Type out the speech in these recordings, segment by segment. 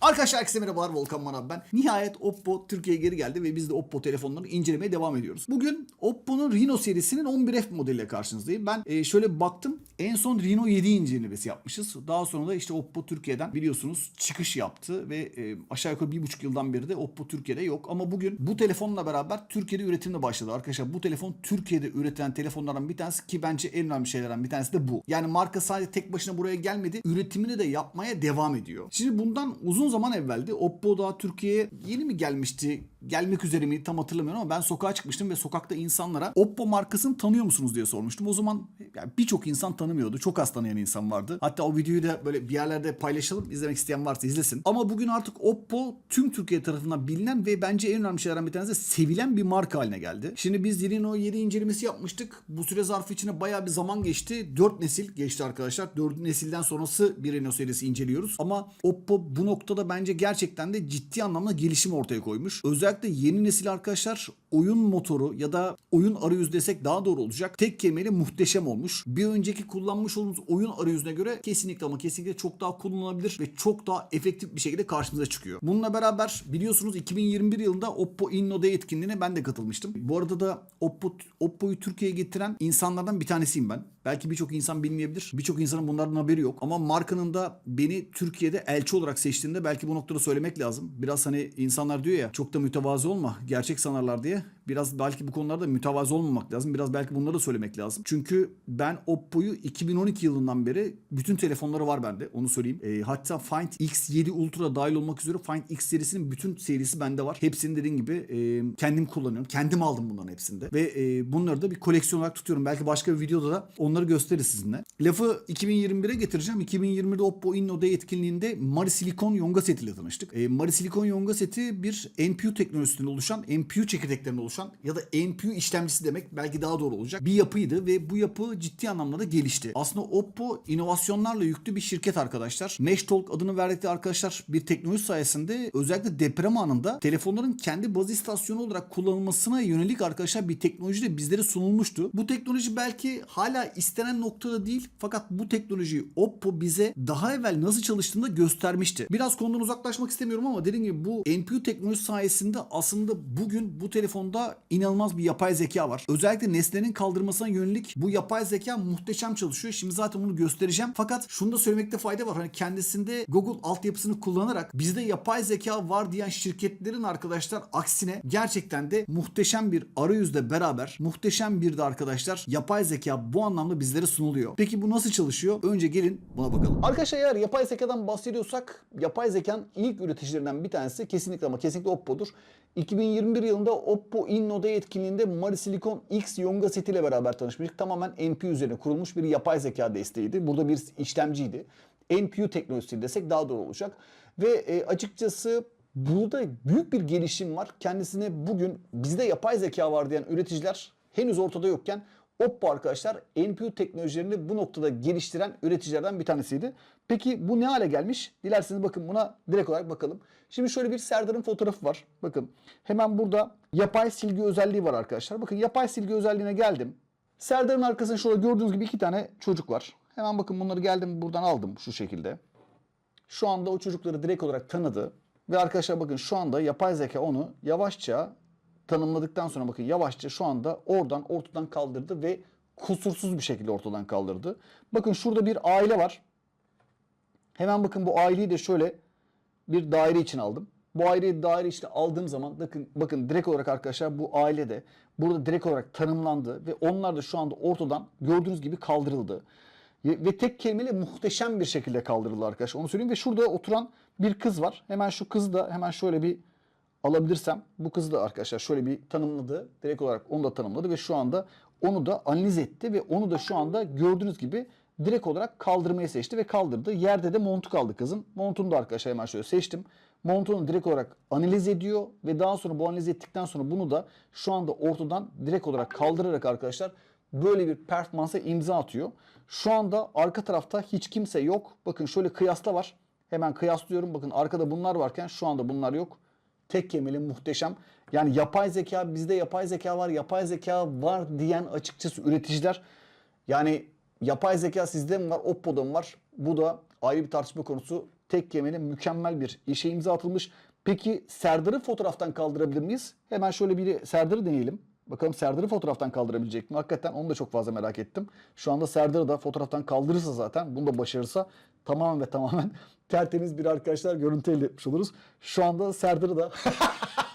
Arkadaşlar herkese merhabalar Volkan Manav ben. Nihayet Oppo Türkiye'ye geri geldi ve biz de Oppo telefonlarını incelemeye devam ediyoruz. Bugün Oppo'nun Reno serisinin 11F modeliyle karşınızdayım. Ben e, şöyle baktım en son Reno 7 incelemesi yapmışız. Daha sonra da işte Oppo Türkiye'den biliyorsunuz çıkış yaptı ve e, aşağı yukarı bir buçuk yıldan beri de Oppo Türkiye'de yok. Ama bugün bu telefonla beraber Türkiye'de üretimle başladı. Arkadaşlar bu telefon Türkiye'de üretilen telefonlardan bir tanesi ki bence en önemli şeylerden bir tanesi de bu. Yani marka sadece tek başına buraya gelmedi. Üretimini de yapmaya devam ediyor. Şimdi bundan uzun zaman evveldi. Oppo daha Türkiye'ye yeni mi gelmişti? Gelmek üzere mi tam hatırlamıyorum ama ben sokağa çıkmıştım ve sokakta insanlara Oppo markasını tanıyor musunuz diye sormuştum. O zaman yani birçok insan tanımıyordu. Çok az tanıyan insan vardı. Hatta o videoyu da böyle bir yerlerde paylaşalım. İzlemek isteyen varsa izlesin. Ama bugün artık Oppo tüm Türkiye tarafından bilinen ve bence en önemli şeylerden bir tanesi de sevilen bir marka haline geldi. Şimdi biz Reno 7 incelemesi yapmıştık. Bu süre zarfı içinde bayağı bir zaman geçti. 4 nesil geçti arkadaşlar. 4 nesilden sonrası bir Reno serisi inceliyoruz. Ama Oppo bu noktada bence gerçekten de ciddi anlamda gelişim ortaya koymuş. Özellikle yeni nesil arkadaşlar oyun motoru ya da oyun arayüzü desek daha doğru olacak. Tek kelimeyle muhteşem olmuş. Bir önceki kullanmış olduğumuz oyun arayüzüne göre kesinlikle ama kesinlikle çok daha kullanılabilir ve çok daha efektif bir şekilde karşımıza çıkıyor. Bununla beraber biliyorsunuz 2021 yılında Oppo Inno Day etkinliğine ben de katılmıştım. Bu arada da Oppo Oppo'yu Türkiye'ye getiren insanlardan bir tanesiyim ben. Belki birçok insan bilmeyebilir. Birçok insanın bunlardan haberi yok. Ama markanın da beni Türkiye'de elçi olarak seçtiğinde belki bu noktada söylemek lazım. Biraz hani insanlar diyor ya çok da mütevazı olma. Gerçek sanarlar diye. Biraz belki bu konularda mütevazı olmamak lazım. Biraz belki bunları da söylemek lazım. Çünkü ben Oppo'yu 2012 yılından beri bütün telefonları var bende. Onu söyleyeyim. E, hatta Find X7 Ultra dahil olmak üzere Find X serisinin bütün serisi bende var. Hepsini dediğim gibi e, kendim kullanıyorum. Kendim aldım bunların hepsinde. Ve e, bunları da bir koleksiyon olarak tutuyorum. Belki başka bir videoda da onları gösteririz sizinle. Lafı 2021'e getireceğim. 2020'de Oppo Inno Day etkinliğinde Mari Silikon Yonga setiyle tanıştık. E, Mari Yonga seti bir NPU teknolojisinden oluşan, NPU çekirdeklerinden oluşan ya da NPU işlemcisi demek belki daha doğru olacak bir yapıydı ve bu yapı ciddi anlamda da gelişti. Aslında Oppo inovasyonlarla yüklü bir şirket arkadaşlar. Meshtalk adını verdikleri arkadaşlar bir teknoloji sayesinde özellikle deprem anında telefonların kendi baz istasyonu olarak kullanılmasına yönelik arkadaşlar bir teknoloji de bizlere sunulmuştu. Bu teknoloji belki hala istenen noktada değil fakat bu teknolojiyi Oppo bize daha evvel nasıl çalıştığını da göstermişti. Biraz konudan uzaklaşmak istemiyorum ama dediğim gibi bu NPU teknolojisi sayesinde aslında bugün bu telefonda inanılmaz bir yapay zeka var. Özellikle nesnenin kaldırmasına yönelik bu yapay zeka muhteşem çalışıyor. Şimdi zaten bunu göstereceğim. Fakat şunu da söylemekte fayda var. Hani kendisinde Google altyapısını kullanarak bizde yapay zeka var diyen şirketlerin arkadaşlar aksine gerçekten de muhteşem bir arayüzle beraber muhteşem bir de arkadaşlar yapay zeka bu anlamda bizlere sunuluyor. Peki bu nasıl çalışıyor? Önce gelin buna bakalım. Arkadaşlar eğer yapay zekadan bahsediyorsak yapay zekanın ilk üreticilerinden bir tanesi kesinlikle ama kesinlikle Oppo'dur. 2021 yılında Oppo Inno Day etkinliğinde Mari Silicon X Yonga setiyle beraber tanışmıştık. Tamamen NPU üzerine kurulmuş bir yapay zeka desteğiydi. Burada bir işlemciydi. NPU teknolojisi desek daha doğru olacak. Ve e, açıkçası burada büyük bir gelişim var. Kendisine bugün bizde yapay zeka var diyen üreticiler henüz ortada yokken Oppo arkadaşlar NPU teknolojilerini bu noktada geliştiren üreticilerden bir tanesiydi. Peki bu ne hale gelmiş? Dilerseniz bakın buna direkt olarak bakalım. Şimdi şöyle bir Serdar'ın fotoğrafı var. Bakın hemen burada yapay silgi özelliği var arkadaşlar. Bakın yapay silgi özelliğine geldim. Serdar'ın arkasında şurada gördüğünüz gibi iki tane çocuk var. Hemen bakın bunları geldim buradan aldım şu şekilde. Şu anda o çocukları direkt olarak tanıdı. Ve arkadaşlar bakın şu anda yapay zeka onu yavaşça tanımladıktan sonra bakın yavaşça şu anda oradan ortadan kaldırdı ve kusursuz bir şekilde ortadan kaldırdı. Bakın şurada bir aile var. Hemen bakın bu aileyi de şöyle bir daire için aldım. Bu aileyi daire içine aldığım zaman bakın, bakın direkt olarak arkadaşlar bu aile de burada direkt olarak tanımlandı ve onlar da şu anda ortadan gördüğünüz gibi kaldırıldı. Ve tek kelimeyle muhteşem bir şekilde kaldırıldı arkadaşlar. Onu söyleyeyim ve şurada oturan bir kız var. Hemen şu kızı da hemen şöyle bir alabilirsem bu kızı da arkadaşlar şöyle bir tanımladı. Direkt olarak onu da tanımladı ve şu anda onu da analiz etti ve onu da şu anda gördüğünüz gibi direkt olarak kaldırmayı seçti ve kaldırdı. Yerde de montu kaldı kızın. Montunu da arkadaşlar hemen şöyle seçtim. Montunu direkt olarak analiz ediyor ve daha sonra bu analiz ettikten sonra bunu da şu anda ortadan direkt olarak kaldırarak arkadaşlar böyle bir performansa imza atıyor. Şu anda arka tarafta hiç kimse yok. Bakın şöyle kıyasla var. Hemen kıyaslıyorum. Bakın arkada bunlar varken şu anda bunlar yok. Tek kemeli muhteşem. Yani yapay zeka bizde yapay zeka var, yapay zeka var diyen açıkçası üreticiler. Yani yapay zeka sizde mi var, Oppo'da mı var? Bu da ayrı bir tartışma konusu. tek kemeri mükemmel bir işe imza atılmış. Peki Serdar'ı fotoğraftan kaldırabilir miyiz? Hemen şöyle bir Serdar'ı deneyelim. Bakalım Serdar'ı fotoğraftan kaldırabilecek mi? Hakikaten onu da çok fazla merak ettim. Şu anda Serdar'ı da fotoğraftan kaldırırsa zaten bunu da başarırsa tamamen ve tamamen tertemiz bir arkadaşlar görüntü elde etmiş oluruz. Şu anda Serdar'ı da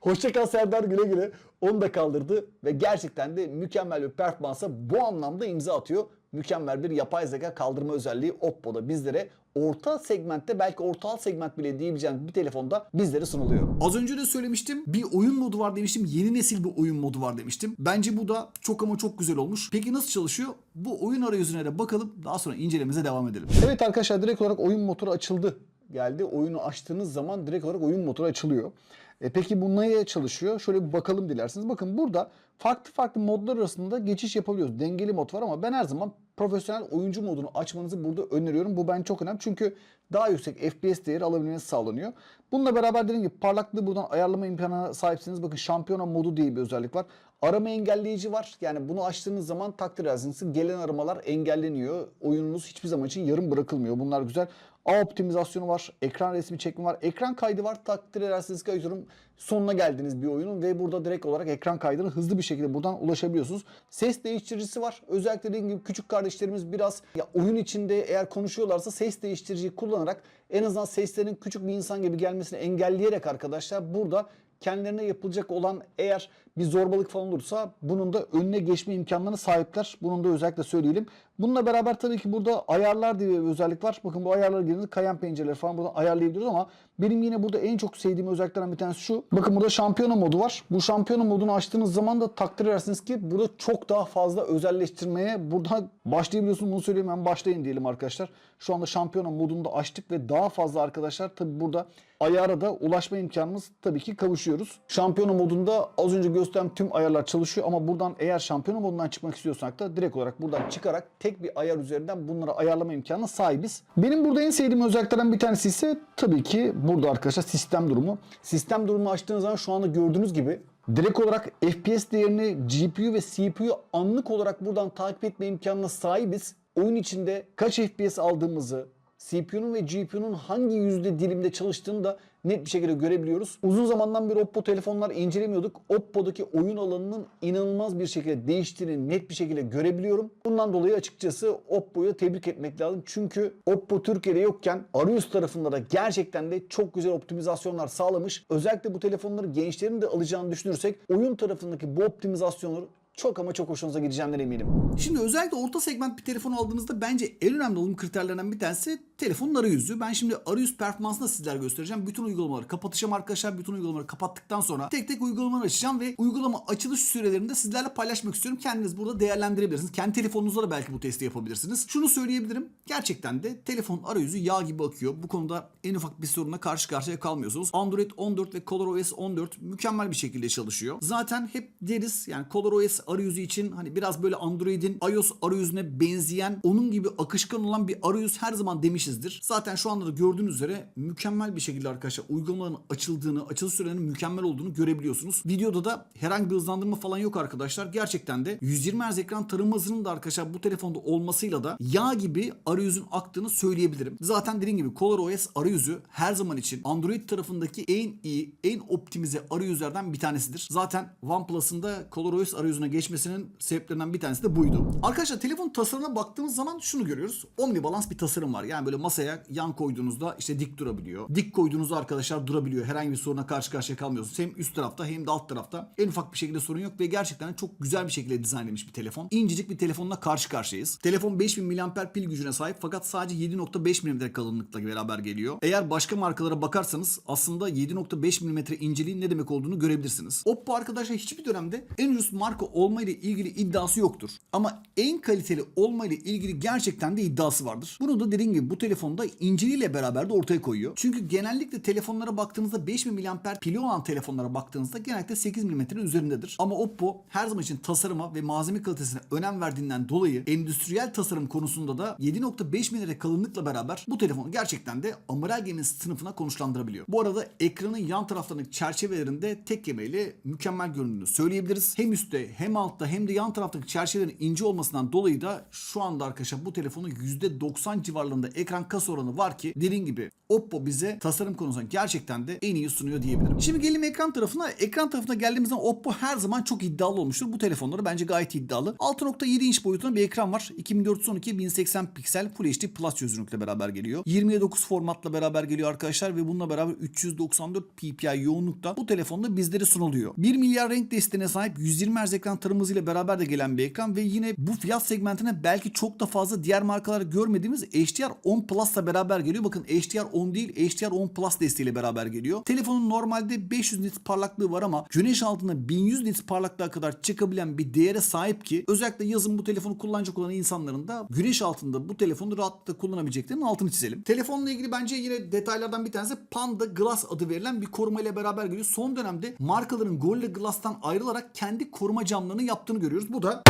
Hoşçakal Serdar güle güle. Onu da kaldırdı ve gerçekten de mükemmel bir performansa bu anlamda imza atıyor. Mükemmel bir yapay zeka kaldırma özelliği Oppo'da bizlere orta segmentte belki orta alt segment bile diyebileceğimiz bir telefonda bizlere sunuluyor. Az önce de söylemiştim. Bir oyun modu var demiştim. Yeni nesil bir oyun modu var demiştim. Bence bu da çok ama çok güzel olmuş. Peki nasıl çalışıyor? Bu oyun arayüzüne de bakalım. Daha sonra incelememize devam edelim. Evet arkadaşlar direkt olarak oyun motoru açıldı. Geldi. Oyunu açtığınız zaman direkt olarak oyun motoru açılıyor. E peki bu neye çalışıyor? Şöyle bir bakalım dilerseniz. Bakın burada farklı farklı modlar arasında geçiş yapabiliyoruz. Dengeli mod var ama ben her zaman profesyonel oyuncu modunu açmanızı burada öneriyorum. Bu ben çok önemli. Çünkü daha yüksek FPS değeri alabilmeniz sağlanıyor. Bununla beraber dediğim gibi parlaklığı buradan ayarlama imkanına sahipsiniz. Bakın şampiyona modu diye bir özellik var. Arama engelleyici var. Yani bunu açtığınız zaman takdir edersiniz gelen aramalar engelleniyor. Oyununuz hiçbir zaman için yarım bırakılmıyor. Bunlar güzel. A optimizasyonu var. Ekran resmi çekimi var. Ekran kaydı var. Takdir edersiniz ki atıyorum sonuna geldiniz bir oyunun ve burada direkt olarak ekran kaydını hızlı bir şekilde buradan ulaşabiliyorsunuz. Ses değiştiricisi var. Özellikle dediğim gibi küçük kardeşlerimiz biraz ya oyun içinde eğer konuşuyorlarsa ses değiştiriciyi kullanarak en azından seslerin küçük bir insan gibi gelmesini engelleyerek arkadaşlar burada kendilerine yapılacak olan eğer bir zorbalık falan olursa bunun da önüne geçme imkanlarına sahipler. Bunun da özellikle söyleyelim. Bununla beraber tabii ki burada ayarlar diye bir özellik var. Bakın bu ayarlara girdiğinizde kayan pencereleri falan buradan ayarlayabiliyoruz ama benim yine burada en çok sevdiğim özelliklerden bir tanesi şu. Bakın burada şampiyona modu var. Bu şampiyona modunu açtığınız zaman da takdir edersiniz ki burada çok daha fazla özelleştirmeye burada başlayabiliyorsunuz. Bunu söyleyeyim ben başlayın diyelim arkadaşlar. Şu anda şampiyona modunu da açtık ve daha fazla arkadaşlar tabii burada ayara da ulaşma imkanımız tabii ki kavuşuyoruz. Şampiyona modunda az önce gösterdiğim tüm ayarlar çalışıyor ama buradan eğer şampiyona modundan çıkmak istiyorsak da direkt olarak buradan çıkarak tek bir ayar üzerinden bunları ayarlama imkanına sahibiz. Benim burada en sevdiğim özelliklerden bir tanesi ise tabii ki burada arkadaşlar sistem durumu. Sistem durumu açtığınız zaman şu anda gördüğünüz gibi direkt olarak FPS değerini GPU ve CPU anlık olarak buradan takip etme imkanına sahibiz. Oyun içinde kaç FPS aldığımızı, CPU'nun ve GPU'nun hangi yüzde dilimde çalıştığını da net bir şekilde görebiliyoruz. Uzun zamandan beri Oppo telefonlar incelemiyorduk. Oppo'daki oyun alanının inanılmaz bir şekilde değiştiğini net bir şekilde görebiliyorum. Bundan dolayı açıkçası Oppo'yu tebrik etmek lazım. Çünkü Oppo Türkiye'de yokken arayüz tarafında da gerçekten de çok güzel optimizasyonlar sağlamış. Özellikle bu telefonları gençlerin de alacağını düşünürsek oyun tarafındaki bu optimizasyonları çok ama çok hoşunuza gideceğinden eminim. Şimdi özellikle orta segment bir telefon aldığınızda bence en önemli olum kriterlerinden bir tanesi telefonun arayüzü. Ben şimdi arayüz performansını da sizlere göstereceğim. Bütün uygulamaları kapatacağım arkadaşlar. Bütün uygulamaları kapattıktan sonra tek tek uygulamaları açacağım ve uygulama açılış sürelerini de sizlerle paylaşmak istiyorum. Kendiniz burada değerlendirebilirsiniz. Kendi telefonunuzda da belki bu testi yapabilirsiniz. Şunu söyleyebilirim. Gerçekten de telefon arayüzü yağ gibi akıyor. Bu konuda en ufak bir sorunla karşı karşıya kalmıyorsunuz. Android 14 ve ColorOS 14 mükemmel bir şekilde çalışıyor. Zaten hep deriz yani ColorOS arayüzü için hani biraz böyle Android'in iOS arayüzüne benzeyen onun gibi akışkan olan bir arayüz her zaman demişizdir. Zaten şu anda da gördüğünüz üzere mükemmel bir şekilde arkadaşlar uygulamaların açıldığını, açılış sürelerinin mükemmel olduğunu görebiliyorsunuz. Videoda da herhangi bir hızlandırma falan yok arkadaşlar. Gerçekten de 120 Hz ekran tarama hızının da arkadaşlar bu telefonda olmasıyla da yağ gibi arayüzün aktığını söyleyebilirim. Zaten dediğim gibi ColorOS arayüzü her zaman için Android tarafındaki en iyi, en optimize arayüzlerden bir tanesidir. Zaten OnePlus'ın da ColorOS arayüzüne geçmesinin sebeplerinden bir tanesi de buydu. Arkadaşlar telefon tasarımına baktığımız zaman şunu görüyoruz. Omnibalance bir tasarım var. Yani böyle masaya yan koyduğunuzda işte dik durabiliyor. Dik koyduğunuzda arkadaşlar durabiliyor. Herhangi bir soruna karşı karşıya kalmıyorsunuz. Hem üst tarafta hem de alt tarafta. En ufak bir şekilde sorun yok ve gerçekten çok güzel bir şekilde dizayn edilmiş bir telefon. İncecik bir telefonla karşı karşıyayız. Telefon 5000 mAh pil gücüne sahip fakat sadece 7.5 mm kalınlıkla beraber geliyor. Eğer başka markalara bakarsanız aslında 7.5 mm inceliğin ne demek olduğunu görebilirsiniz. Oppo arkadaşlar hiçbir dönemde en ucuz marka olma ile ilgili iddiası yoktur. Ama en kaliteli olma ile ilgili gerçekten de iddiası vardır. Bunu da dediğim gibi bu telefonda inceliğiyle beraber de ortaya koyuyor. Çünkü genellikle telefonlara baktığınızda 5000 mAh pili olan telefonlara baktığınızda genellikle 8 mm'nin üzerindedir. Ama Oppo her zaman için tasarıma ve malzeme kalitesine önem verdiğinden dolayı endüstriyel tasarım konusunda da 7.5 mm kalınlıkla beraber bu telefonu gerçekten de amiral geminin sınıfına konuşlandırabiliyor. Bu arada ekranın yan taraflarındaki çerçevelerinde tek yemeğiyle mükemmel göründüğünü söyleyebiliriz. Hem üstte hem altta hem de yan taraftaki çerçevelerin ince olmasından dolayı da şu anda arkadaşlar bu telefonu %90 civarlarında ekran güven kas oranı var ki dediğim gibi Oppo bize tasarım konusunda gerçekten de en iyi sunuyor diyebilirim. Şimdi gelelim ekran tarafına. Ekran tarafına geldiğimizde Oppo her zaman çok iddialı olmuştur. Bu telefonları bence gayet iddialı. 6.7 inç boyutunda bir ekran var. 2412 1080 piksel Full HD Plus çözünürlükle beraber geliyor. 20.9 formatla beraber geliyor arkadaşlar ve bununla beraber 394 ppi yoğunlukta bu telefonda bizlere sunuluyor. 1 milyar renk desteğine sahip 120 Hz ekran tarımı ile beraber de gelen bir ekran ve yine bu fiyat segmentine belki çok da fazla diğer markalar görmediğimiz HDR 10 Plus'la beraber geliyor. Bakın HDR 10 değil HDR 10 Plus desteğiyle beraber geliyor. Telefonun normalde 500 nit parlaklığı var ama güneş altında 1100 nit parlaklığa kadar çıkabilen bir değere sahip ki özellikle yazın bu telefonu kullanacak olan insanların da güneş altında bu telefonu rahatlıkla kullanabileceklerinin altını çizelim. Telefonla ilgili bence yine detaylardan bir tanesi Panda Glass adı verilen bir koruma ile beraber geliyor. Son dönemde markaların Gorilla Glass'tan ayrılarak kendi koruma camlarını yaptığını görüyoruz. Bu da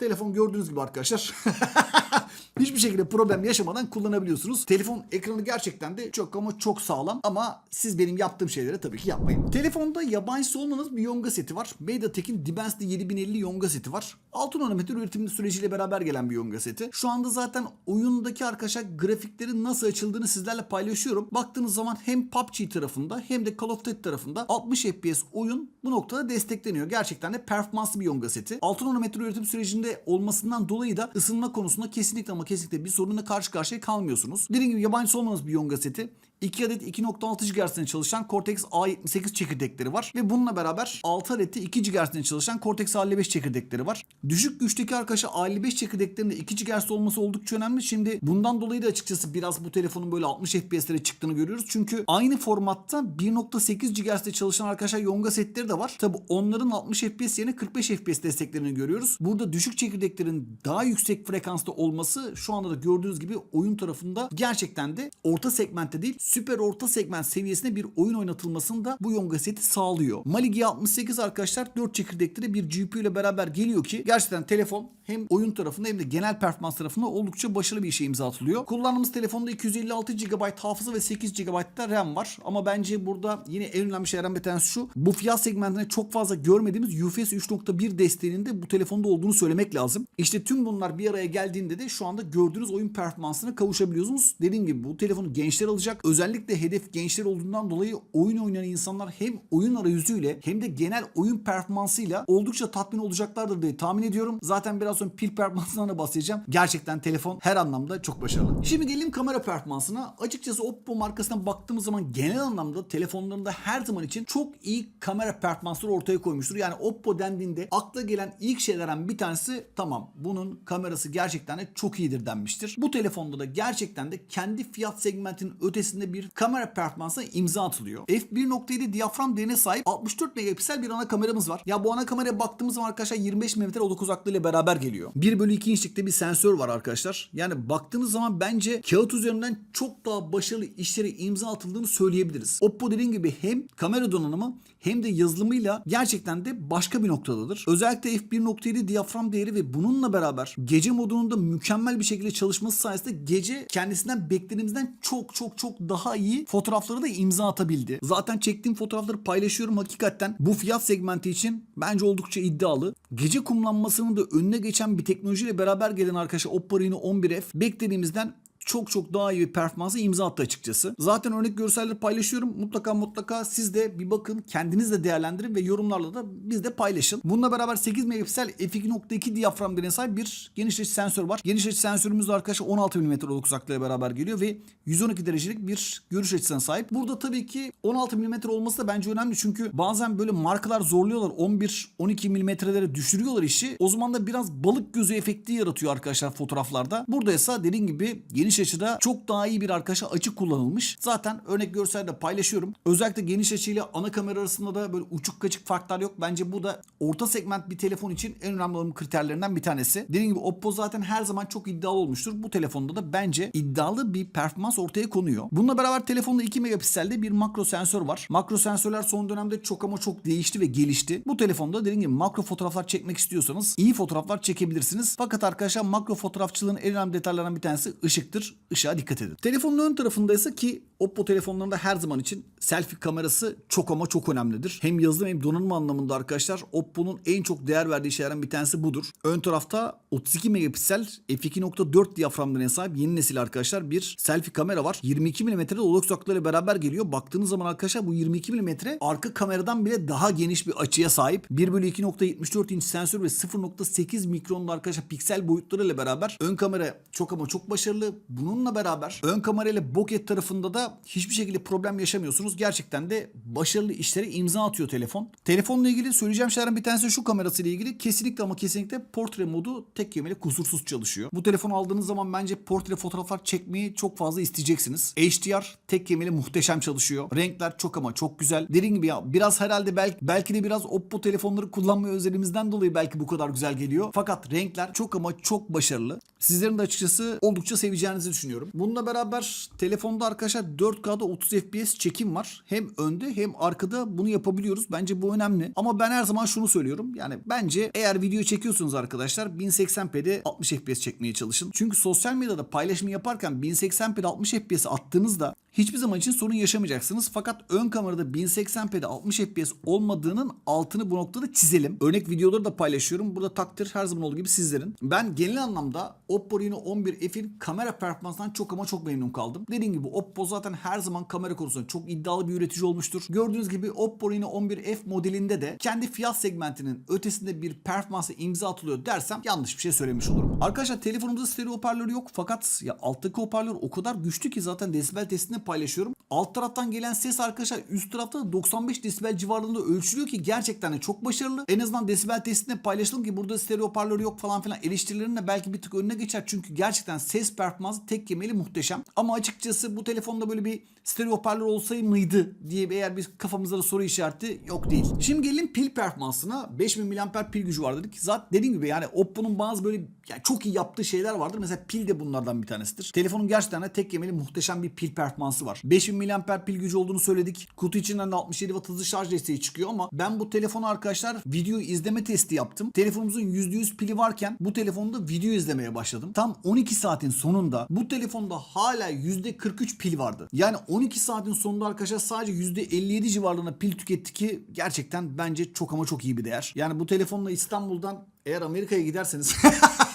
Telefon gördüğünüz gibi arkadaşlar. Hiçbir şekilde problem yaşamadan kullanabiliyorsunuz. Telefon ekranı gerçekten de çok ama çok sağlam ama siz benim yaptığım şeyleri tabii ki yapmayın. Telefonda yabancısı olmanız bir yonga seti var. MediaTek'in Dimensity 7050 yonga seti var. 6 nanometre üretim süreciyle beraber gelen bir yonga seti. Şu anda zaten oyundaki arkadaşlar grafiklerin nasıl açıldığını sizlerle paylaşıyorum. Baktığınız zaman hem PUBG tarafında hem de Call of Duty tarafında 60 FPS oyun bu noktada destekleniyor. Gerçekten de performanslı bir yonga seti. 6 nanometre üretim sürecinde olmasından dolayı da ısınma konusunda kesinlikle ama kesinlikle bir sorunla karşı karşıya kalmıyorsunuz. Dediğim gibi yabancısı olmanız bir yonga seti. 2 adet 2.6 GHz'de çalışan Cortex A78 çekirdekleri var. Ve bununla beraber 6 adet de 2 GHz'de çalışan Cortex A55 çekirdekleri var. Düşük güçteki arkadaşlar A55 çekirdeklerinde 2 GHz olması oldukça önemli. Şimdi bundan dolayı da açıkçası biraz bu telefonun böyle 60 FPS'lere çıktığını görüyoruz. Çünkü aynı formatta 1.8 GHz'de çalışan arkadaşlar Yonga setleri de var. Tabi onların 60 FPS yerine 45 FPS desteklerini görüyoruz. Burada düşük çekirdeklerin daha yüksek frekansta olması şu anda da gördüğünüz gibi oyun tarafında gerçekten de orta segmentte değil süper orta segment seviyesinde bir oyun oynatılmasını da bu Yonga seti sağlıyor. Mali G68 arkadaşlar 4 çekirdekleri bir GPU ile beraber geliyor ki gerçekten telefon hem oyun tarafında hem de genel performans tarafında oldukça başarılı bir işe imza atılıyor. Kullandığımız telefonda 256 GB hafıza ve 8 GB da RAM var. Ama bence burada yine en önemli şeylerden bir tanesi şu. Bu fiyat segmentinde çok fazla görmediğimiz UFS 3.1 desteğinin de bu telefonda olduğunu söylemek lazım. İşte tüm bunlar bir araya geldiğinde de şu anda gördüğünüz oyun performansına kavuşabiliyorsunuz. Dediğim gibi bu telefonu gençler alacak. Özellikle hedef gençler olduğundan dolayı oyun oynayan insanlar hem oyun arayüzüyle hem de genel oyun performansıyla oldukça tatmin olacaklardır diye tahmin ediyorum. Zaten biraz sonra pil performansından da bahsedeceğim. Gerçekten telefon her anlamda çok başarılı. Şimdi gelelim kamera performansına. Açıkçası Oppo markasına baktığımız zaman genel anlamda telefonlarında her zaman için çok iyi kamera performansları ortaya koymuştur. Yani Oppo dendiğinde akla gelen ilk şeylerden bir tanesi tamam bunun kamerası gerçekten de çok iyidir denmiştir. Bu telefonda da gerçekten de kendi fiyat segmentinin ötesinde bir kamera performansına imza atılıyor. F1.7 diyafram değerine sahip 64 megapiksel bir ana kameramız var. Ya bu ana kameraya baktığımız zaman arkadaşlar 25 mm odak uzaklığı ile beraber geliyor. 1 bölü 2 inçlikte bir sensör var arkadaşlar. Yani baktığınız zaman bence kağıt üzerinden çok daha başarılı işlere imza atıldığını söyleyebiliriz. Oppo dediğim gibi hem kamera donanımı hem de yazılımıyla gerçekten de başka bir noktadadır. Özellikle f1.7 diyafram değeri ve bununla beraber gece modunun da mükemmel bir şekilde çalışması sayesinde gece kendisinden beklediğimizden çok çok çok daha iyi fotoğrafları da imza atabildi. Zaten çektiğim fotoğrafları paylaşıyorum hakikaten. Bu fiyat segmenti için bence oldukça iddialı. Gece kumlanmasının da önüne geçen bir teknolojiyle beraber gelen arkadaşlar Oppo Reno 11F beklediğimizden çok çok daha iyi bir performansı imza attı açıkçası. Zaten örnek görselleri paylaşıyorum. Mutlaka mutlaka siz de bir bakın kendiniz de değerlendirin ve yorumlarla da biz de paylaşın. Bununla beraber 8 megapiksel f2.2 diyafram değerine sahip bir geniş açı sensör var. Geniş açı sensörümüz de arkadaşlar 16 mm odak uzaklığıyla beraber geliyor ve 112 derecelik bir görüş açısına sahip. Burada tabii ki 16 mm olması da bence önemli çünkü bazen böyle markalar zorluyorlar 11-12 mm'lere düşürüyorlar işi. O zaman da biraz balık gözü efekti yaratıyor arkadaşlar fotoğraflarda. Burada ise dediğim gibi geniş açıda çok daha iyi bir arkadaşa açı kullanılmış. Zaten örnek görselde paylaşıyorum. Özellikle geniş açıyla ana kamera arasında da böyle uçuk kaçık farklar yok. Bence bu da orta segment bir telefon için en önemli olan kriterlerinden bir tanesi. Dediğim gibi Oppo zaten her zaman çok iddialı olmuştur. Bu telefonda da bence iddialı bir performans ortaya konuyor. Bununla beraber telefonda 2 megapikselde bir makro sensör var. Makro sensörler son dönemde çok ama çok değişti ve gelişti. Bu telefonda dediğim gibi makro fotoğraflar çekmek istiyorsanız iyi fotoğraflar çekebilirsiniz. Fakat arkadaşlar makro fotoğrafçılığın en önemli detaylarından bir tanesi ışıktır. Açıktır. Işığa dikkat edin. Telefonun ön tarafındaysa ki Oppo telefonlarında her zaman için selfie kamerası çok ama çok önemlidir. Hem yazılım hem donanım anlamında arkadaşlar Oppo'nun en çok değer verdiği şeylerden bir tanesi budur. Ön tarafta 32 megapiksel f2.4 diyaframlarına sahip yeni nesil arkadaşlar bir selfie kamera var. 22 mm'de odak uzaklıkları beraber geliyor. Baktığınız zaman arkadaşlar bu 22 mm arka kameradan bile daha geniş bir açıya sahip. 1 bölü 2.74 inç sensör ve 0.8 mikronlu arkadaşlar piksel boyutlarıyla beraber ön kamera çok ama çok başarılı. Bununla beraber ön kamerayla bokeh tarafında da hiçbir şekilde problem yaşamıyorsunuz. Gerçekten de başarılı işlere imza atıyor telefon. Telefonla ilgili söyleyeceğim şeylerden bir tanesi şu kamerasıyla ilgili kesinlikle ama kesinlikle portre modu tek kelimeyle kusursuz çalışıyor. Bu telefonu aldığınız zaman bence portre fotoğraflar çekmeyi çok fazla isteyeceksiniz. HDR tek kelimeyle muhteşem çalışıyor. Renkler çok ama çok güzel. Dediğim gibi ya biraz herhalde belki, belki de biraz Oppo telefonları kullanmaya özelimizden dolayı belki bu kadar güzel geliyor. Fakat renkler çok ama çok başarılı. Sizlerin de açıkçası oldukça seveceğinizi düşünüyorum. Bununla beraber telefonda arkadaşlar 4K'da 30 FPS çekim var. Hem önde hem arkada bunu yapabiliyoruz. Bence bu önemli. Ama ben her zaman şunu söylüyorum. Yani bence eğer video çekiyorsunuz arkadaşlar 1080p'de 60 FPS çekmeye çalışın. Çünkü sosyal medyada paylaşımı yaparken 1080p'de 60 FPS attığınızda hiçbir zaman için sorun yaşamayacaksınız. Fakat ön kamerada 1080p'de 60 FPS olmadığının altını bu noktada çizelim. Örnek videoları da paylaşıyorum. Burada takdir her zaman olduğu gibi sizlerin. Ben genel anlamda Oppo Reno 11F'in kamera performansından çok ama çok memnun kaldım. Dediğim gibi Oppo zaten her zaman kamera konusunda çok iddialı bir üretici olmuştur. Gördüğünüz gibi Oppo Reno 11F modelinde de kendi fiyat segmentinin ötesinde bir performansa imza atılıyor dersem yanlış bir şey söylemiş olurum. Arkadaşlar telefonumuzda stereo hoparlörü yok fakat ya alttaki hoparlör o kadar güçlü ki zaten desibel testinde paylaşıyorum. Alt taraftan gelen ses arkadaşlar üst tarafta da 95 desibel civarında ölçülüyor ki gerçekten de çok başarılı. En azından desibel testinde paylaşalım ki burada stereo hoparlör yok falan filan eleştirilerin de belki bir tık önüne geçer. Çünkü gerçekten ses performansı tek kemeli muhteşem. Ama açıkçası bu telefonda böyle bir stereo hoparlör olsaydı mıydı diye eğer bir kafamızda da soru işareti yok değil. Şimdi gelelim pil performansına. 5000 mAh pil gücü var dedik. Zaten dediğim gibi yani Oppo'nun bazı böyle yani çok iyi yaptığı şeyler vardır. Mesela pil de bunlardan bir tanesidir. Telefonun gerçekten de tek kemeli muhteşem bir pil performansı var. 5000 mAh pil gücü olduğunu söyledik. Kutu içinden de 67 watt hızlı şarj desteği çıkıyor ama ben bu telefonu arkadaşlar video izleme testi yaptım. Telefonumuzun %100 pili varken bu telefonda video izlemeye başladım. Tam 12 saatin sonunda bu telefonda hala %43 pil vardı. Yani 12 saatin sonunda arkadaşlar sadece %57 civarlarında pil tüketti ki gerçekten bence çok ama çok iyi bir değer. Yani bu telefonla İstanbul'dan eğer Amerika'ya giderseniz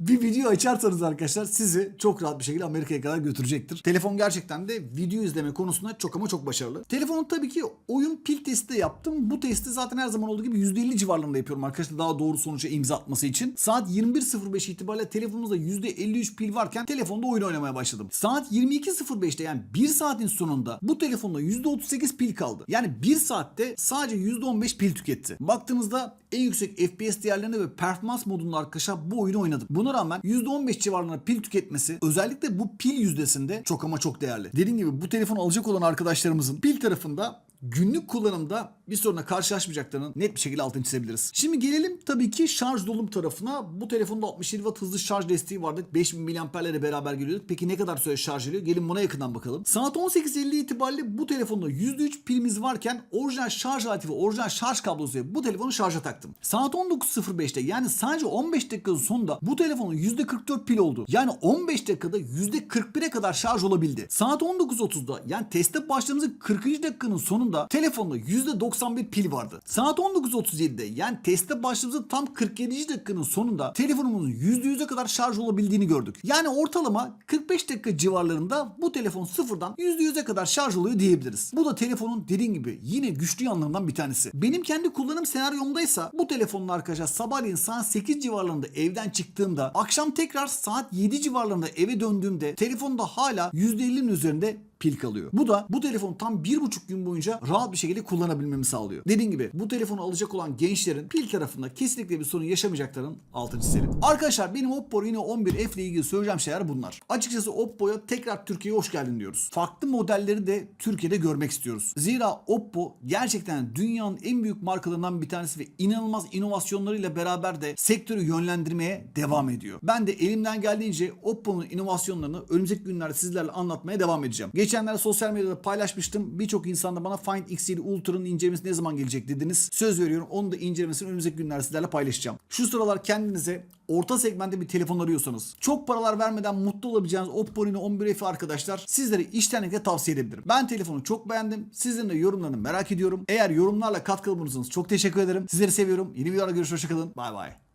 bir video açarsanız arkadaşlar sizi çok rahat bir şekilde Amerika'ya kadar götürecektir. Telefon gerçekten de video izleme konusunda çok ama çok başarılı. Telefonun tabii ki oyun pil testi de yaptım. Bu testi zaten her zaman olduğu gibi %50 civarlarında yapıyorum arkadaşlar daha doğru sonuca imza atması için. Saat 21.05 itibariyle telefonumuzda %53 pil varken telefonda oyun oynamaya başladım. Saat 22.05'te yani 1 saatin sonunda bu telefonda %38 pil kaldı. Yani 1 saatte sadece %15 pil tüketti. Baktığınızda en yüksek FPS değerlerinde ve performans modunda arkadaşlar bu oyunu oynadım. Buna rağmen %15 civarında pil tüketmesi özellikle bu pil yüzdesinde çok ama çok değerli. Dediğim gibi bu telefonu alacak olan arkadaşlarımızın pil tarafında günlük kullanımda bir soruna karşılaşmayacaklarını net bir şekilde altını çizebiliriz. Şimdi gelelim tabii ki şarj dolum tarafına. Bu telefonda 67 watt hızlı şarj desteği vardı. 5000 mAh ile beraber geliyordu. Peki ne kadar süre şarj ediyor? Gelin buna yakından bakalım. Saat 18.50 itibariyle bu telefonda %3 pilimiz varken orijinal şarj aleti orijinal şarj kablosu bu telefonu şarja taktım. Saat 19.05'te yani sadece 15 dakikanın sonunda bu telefonun %44 pil oldu. Yani 15 dakikada %41'e kadar şarj olabildi. Saat 19.30'da yani teste başladığımızın 40. dakikanın sonunda telefonda %91 pil vardı. Saat 19.37'de yani teste başladığımızın tam 47. dakikanın sonunda telefonumuzun %100'e kadar şarj olabildiğini gördük. Yani ortalama 45 dakika civarlarında bu telefon sıfırdan %100'e kadar şarj oluyor diyebiliriz. Bu da telefonun dediğim gibi yine güçlü yanlarından bir tanesi. Benim kendi kullanım senaryomdaysa bu telefonun arkadaşlar sabahleyin saat 8 civarlarında evden çıktığımda akşam tekrar saat 7 civarlarında eve döndüğümde telefonda hala %50'nin üzerinde pil kalıyor. Bu da bu telefonu tam bir buçuk gün boyunca rahat bir şekilde kullanabilmemi sağlıyor. Dediğim gibi bu telefonu alacak olan gençlerin pil tarafında kesinlikle bir sorun yaşamayacaklarının altını çizelim. Arkadaşlar benim Oppo Reno 11F ile ilgili söyleyeceğim şeyler bunlar. Açıkçası Oppo'ya tekrar Türkiye'ye hoş geldin diyoruz. Farklı modelleri de Türkiye'de görmek istiyoruz. Zira Oppo gerçekten dünyanın en büyük markalarından bir tanesi ve inanılmaz inovasyonlarıyla beraber de sektörü yönlendirmeye devam ediyor. Ben de elimden geldiğince Oppo'nun inovasyonlarını önümüzdeki günlerde sizlerle anlatmaya devam edeceğim. Geç Geçenlerde sosyal medyada paylaşmıştım. Birçok insan da bana Find X7 Ultra'nın incelemesi ne zaman gelecek dediniz. Söz veriyorum onu da incelemesini önümüzdeki günlerde sizlerle paylaşacağım. Şu sıralar kendinize orta segmentte bir telefon arıyorsanız çok paralar vermeden mutlu olabileceğiniz Oppo Reno 11F'i arkadaşlar sizlere içtenlikle tavsiye edebilirim. Ben telefonu çok beğendim. Sizlerin de yorumlarını merak ediyorum. Eğer yorumlarla katkı bulunursanız çok teşekkür ederim. Sizleri seviyorum. Yeni videolarda görüşürüz. Hoşçakalın. Bay bay.